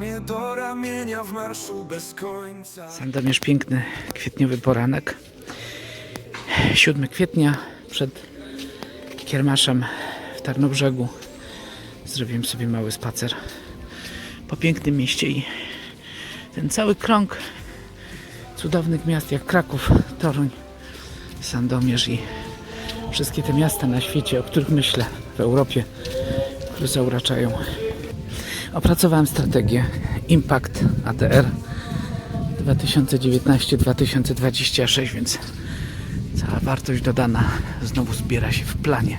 Ramię do ramienia w marszu bez końca Sandomierz piękny kwietniowy poranek. 7 kwietnia przed Kiermaszem w Tarnobrzegu zrobiłem sobie mały spacer po pięknym mieście i ten cały krąg cudownych miast jak Kraków, Toruń, Sandomierz i wszystkie te miasta na świecie, o których myślę w Europie, które zauraczają. Opracowałem strategię Impact ATR 2019-2026, więc cała wartość dodana znowu zbiera się w planie.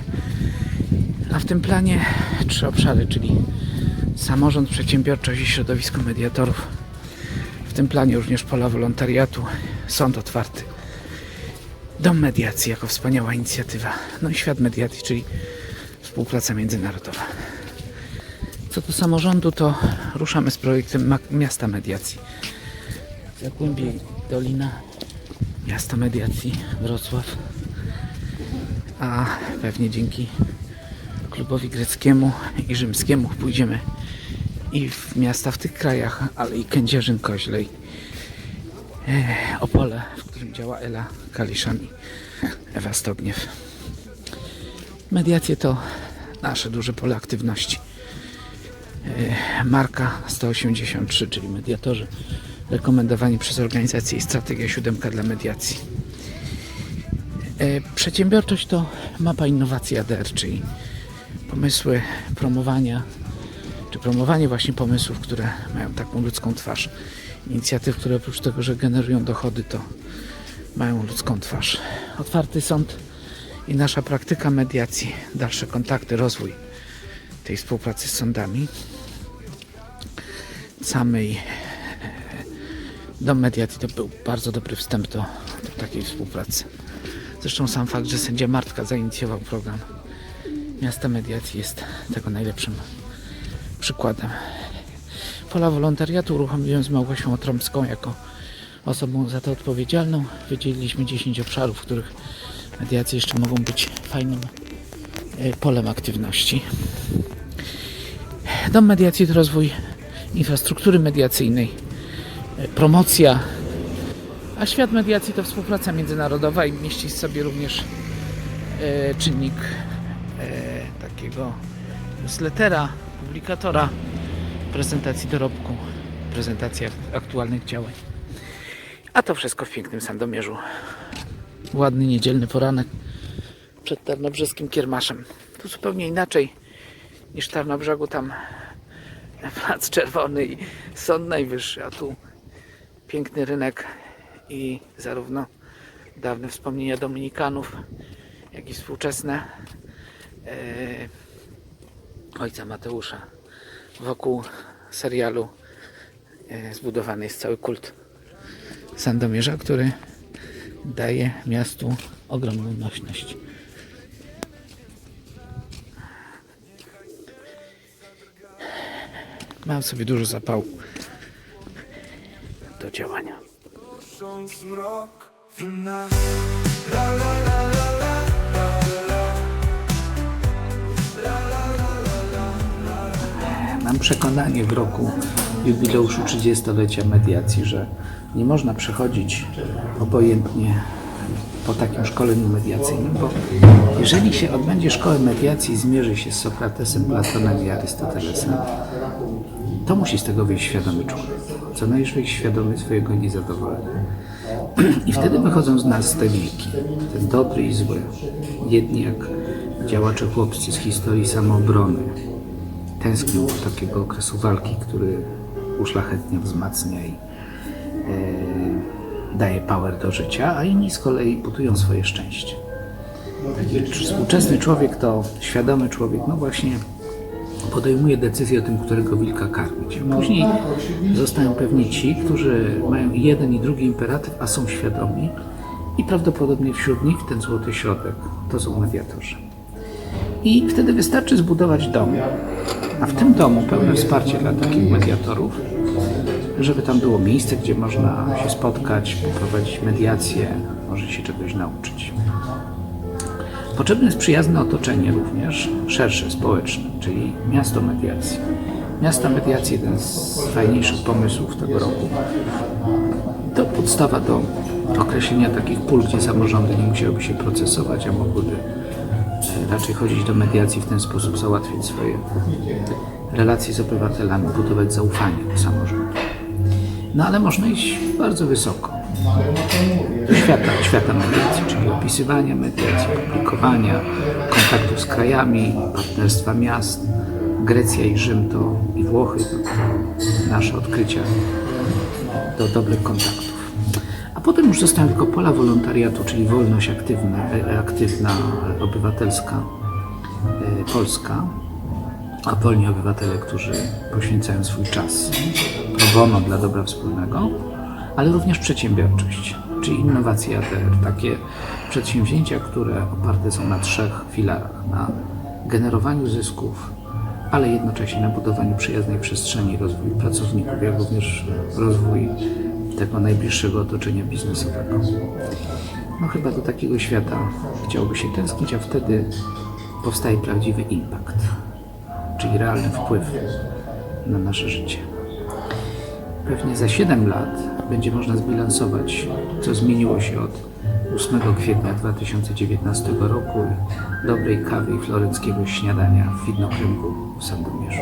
A w tym planie trzy obszary, czyli samorząd, przedsiębiorczość i środowisko mediatorów. W tym planie również pola wolontariatu, sąd otwarty, dom mediacji jako wspaniała inicjatywa, no i świat mediacji, czyli współpraca międzynarodowa. Co do samorządu, to ruszamy z projektem Miasta Mediacji. Zagłębie Dolina, Miasto Mediacji, Wrocław. A pewnie dzięki klubowi greckiemu i rzymskiemu pójdziemy i w miasta w tych krajach, ale i Kędzierzyn, Koźlej, e, Opole, w którym działa Ela Kaliszan i Ewa Stogniew. Mediacje to nasze duże pole aktywności. E, Marka 183, czyli mediatorzy rekomendowani przez organizację i strategia siódemka dla mediacji. E, Przedsiębiorczość to mapa innowacji ADR, czyli pomysły promowania, czy promowanie właśnie pomysłów, które mają taką ludzką twarz. Inicjatyw, które oprócz tego, że generują dochody, to mają ludzką twarz. Otwarty sąd i nasza praktyka mediacji, dalsze kontakty, rozwój tej współpracy z sądami, samej Dom Mediacji to był bardzo dobry wstęp do, do takiej współpracy. Zresztą sam fakt, że sędzia Martka zainicjował program Miasta Mediacji jest tego najlepszym przykładem. Pola wolontariatu uruchomiłem z Małgosią Otrąbską jako osobą za to odpowiedzialną. Wydzieliliśmy 10 obszarów, w których mediacje jeszcze mogą być fajnym e, polem aktywności. Dom Mediacji to rozwój infrastruktury mediacyjnej, e, promocja, a świat mediacji to współpraca międzynarodowa i mieści w sobie również e, czynnik e, takiego newslettera, publikatora, prezentacji dorobku, prezentacji ak- aktualnych działań. A to wszystko w pięknym Sandomierzu. Ładny niedzielny poranek przed Tarnobrzeskim Kiermaszem. Tu zupełnie inaczej niż w Tarnobrzegu, tam Plac Czerwony i Sąd Najwyższy, a tu piękny rynek i zarówno dawne wspomnienia Dominikanów, jak i współczesne e, ojca Mateusza. Wokół serialu e, zbudowany jest cały kult Sandomierza, który daje miastu ogromną nośność. Mam sobie dużo zapału do działania. Mam przekonanie w roku jubileuszu 30-lecia mediacji, że nie można przechodzić obojętnie po takim szkoleniu mediacyjnym, bo jeżeli się odbędzie szkołę mediacji i zmierzy się z Sokratesem, Platonem i Arystotelesem, to musi z tego wyjść świadomy człowiek, co najwyżej świadomy swojego niezadowolenia. I wtedy wychodzą z nas te wilki, ten dobry i zły. Jedni jak działacze chłopscy z historii samoobrony, tęsknią takiego okresu walki, który uszlachetnia, wzmacnia i e, daje power do życia, a inni z kolei budują swoje szczęście. Taki współczesny człowiek to świadomy człowiek, no właśnie podejmuje decyzję o tym, którego wilka karmić. Później zostają pewnie ci, którzy mają jeden i drugi imperatyw, a są świadomi i prawdopodobnie wśród nich ten złoty środek to są mediatorzy. I wtedy wystarczy zbudować dom, a w tym domu pełne wsparcie dla takich mediatorów, żeby tam było miejsce, gdzie można się spotkać, poprowadzić mediację, może się czegoś nauczyć. Potrzebne jest przyjazne otoczenie również, szersze, społeczne, czyli miasto mediacji. Miasta Mediacji, jeden z fajniejszych pomysłów tego roku. To podstawa do określenia takich pól, gdzie samorządy nie musiałyby się procesować, a mogłyby e, raczej chodzić do mediacji w ten sposób załatwić swoje relacje z obywatelami, budować zaufanie do samorządu. No ale można iść bardzo wysoko. Świata, świata mediacji, czyli opisywania mediacji, publikowania, kontaktów z krajami, partnerstwa miast. Grecja i Rzym to i Włochy to, to nasze odkrycia do dobrych kontaktów. A potem już zostają tylko pola wolontariatu, czyli wolność aktywna, e, aktywna obywatelska, e, polska, a wolni obywatele, którzy poświęcają swój czas pro bono dla dobra wspólnego, ale również przedsiębiorczość, czyli innowacje ADR, takie przedsięwzięcia, które oparte są na trzech filarach, na generowaniu zysków, ale jednocześnie na budowaniu przyjaznej przestrzeni, rozwój pracowników, jak również rozwój tego najbliższego otoczenia biznesowego. No chyba do takiego świata chciałoby się tęsknić, a wtedy powstaje prawdziwy impact, czyli realny wpływ na nasze życie. Pewnie za 7 lat będzie można zbilansować, co zmieniło się od 8 kwietnia 2019 roku dobrej kawy i florenckiego śniadania w Widnokręgu w Sandomierzu.